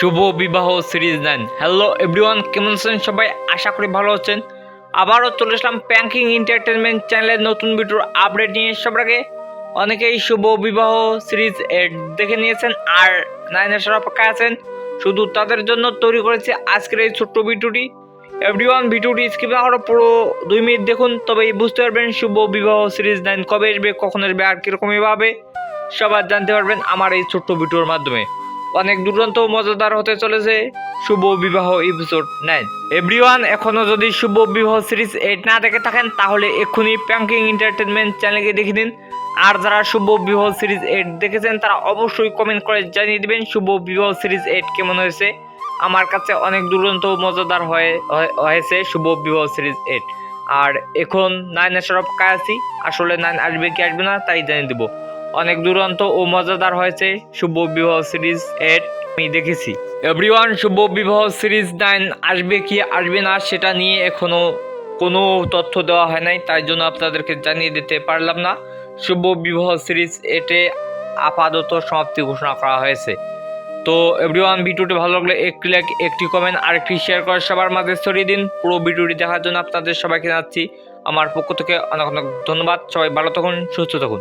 শুভ বিবাহ series nine. Hello everyone কেমন আছেন সবাই? আশা করি ভালো আছেন। আবারও চলে আসলাম প্যাঙ্কিং এন্টারটেনমেন্ট চ্যানেলের নতুন ভিডিওর আপডেট নিয়ে। সবার আগে অনেকেই শুভ বিবাহ সিরিজ দেখে নিয়েছেন আর নাইন আসার অপেক্ষায় আছেন। শুধু তাদের জন্য তৈরি করেছে আজকের এই ছোট্ট ভিডিওটি। এভরিওয়ান ভিডিওটি স্কিপ না পুরো দুই মিনিট দেখুন, তবেই বুঝতে পারবেন শুভ বিবাহ সিরিজ নাইন কবে আসবে, কখন আসবে, আর কীরকমই ভাবে সবার জানতে পারবেন আমার এই ছোট্ট ভিডিওর মাধ্যমে। অনেক দুরন্ত মজাদার হতে চলেছে শুভ বিবাহ এপিসোড নাইন এভরিওয়ান এখনও যদি শুভ বিবাহ সিরিজ এইট না দেখে থাকেন, তাহলে এক্ষুনি প্যাঙ্কিং এন্টারটেনমেন্ট চ্যানেলকে দেখে দিন আর যারা শুভ বিবাহ সিরিজ এইট দেখেছেন, তারা অবশ্যই কমেন্ট করে জানিয়ে দিবেন শুভ বিবাহ সিরিজ এইট কেমন হয়েছে। আমার কাছে অনেক দুরন্ত মজাদার হয়ে, হয়ে- হয়েছে শুভ বিবাহ সিরিজ এইট আর এখন নাইন অপেক্ষায় আছি। আসলে নাইন আসবে কি আসবে না, তাই জানিয়ে দেবো। অনেক দুরন্ত ও মজাদার হয়েছে শুভ বিবাহ সিরিজ এর আমি দেখেছি। এভরিওয়ান শুভ বিবাহ সিরিজ নাইন আসবে কি আসবে না সেটা নিয়ে এখনও কোনো তথ্য দেওয়া হয় নাই, তাই জন্য আপনাদেরকে জানিয়ে দিতে পারলাম না। শুভ বিবাহ সিরিজ এটে আপাতত সমাপ্তি ঘোষণা করা হয়েছে। তো এভরিওয়ান ভিডিওটি ভালো লাগলে একটি লাইক, একটি কমেন্ট আর একটি শেয়ার করে সবার মাঝে ছড়িয়ে দিন। পুরো ভিডিওটি দেখার জন্য আপনাদের সবাইকে জানাচ্ছি। আমার পক্ষ থেকে অনেক অনেক ধন্যবাদ। সবাই ভালো থাকুন, সুস্থ থাকুন।